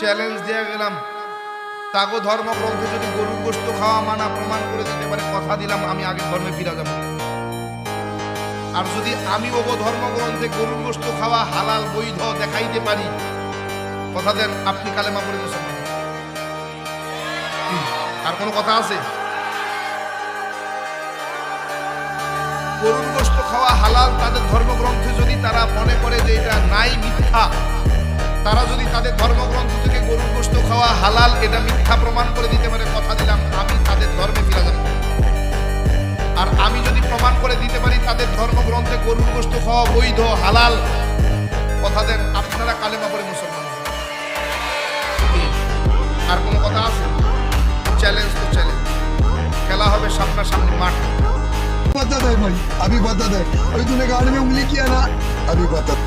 Challenge দেয়া গেলাম। তাগো ধর্মগ্রন্থে যদি গরুর গোস্ত খাওয়া মানা প্রমাণ করে দিতে পারে, কথা দিলাম, আমি আগের ধর্মে ফিরে যাব। আর যদি আমি ওগো ধর্মগ্রন্থে গরুর গোস্ত খাওয়া হালাল, বৈধ দেখাইতে পারি, কথা দেন, আপনি কালেমা পড়ে কি? আর কোনো কথা আছে? গরুর গোস্ত খাওয়া হালাল, তাদের ধর্মগ্রন্থে যদি তারা মনে করে যে এটা তারা যদি তাদের ধর্মগ্রন্থ থেকে গরুর গোস্ত খাওয়া হালাল এটা মিথ্যা প্রমাণ করে দিতে পারে কথা দিলাম আমি তাদের ধর্মে ফিরে যাব আর আমি যদি প্রমাণ করে দিতে পারি তাদের ধর্মগ্রন্থে গরুর গোস্ত খাওয়া বৈধ হালাল কথা দেন আপনারা কালেমা পড়ে মুসলমান হন। কি? আর কোনো কথা আছে চ্যালেঞ্জ তো চ্যালেঞ্জ খেলা হবে সামনাসামনি মাঠ बताता है भाई अभी बताता है अभी तूने गाड़ी में उंगली किया ना अभी बताता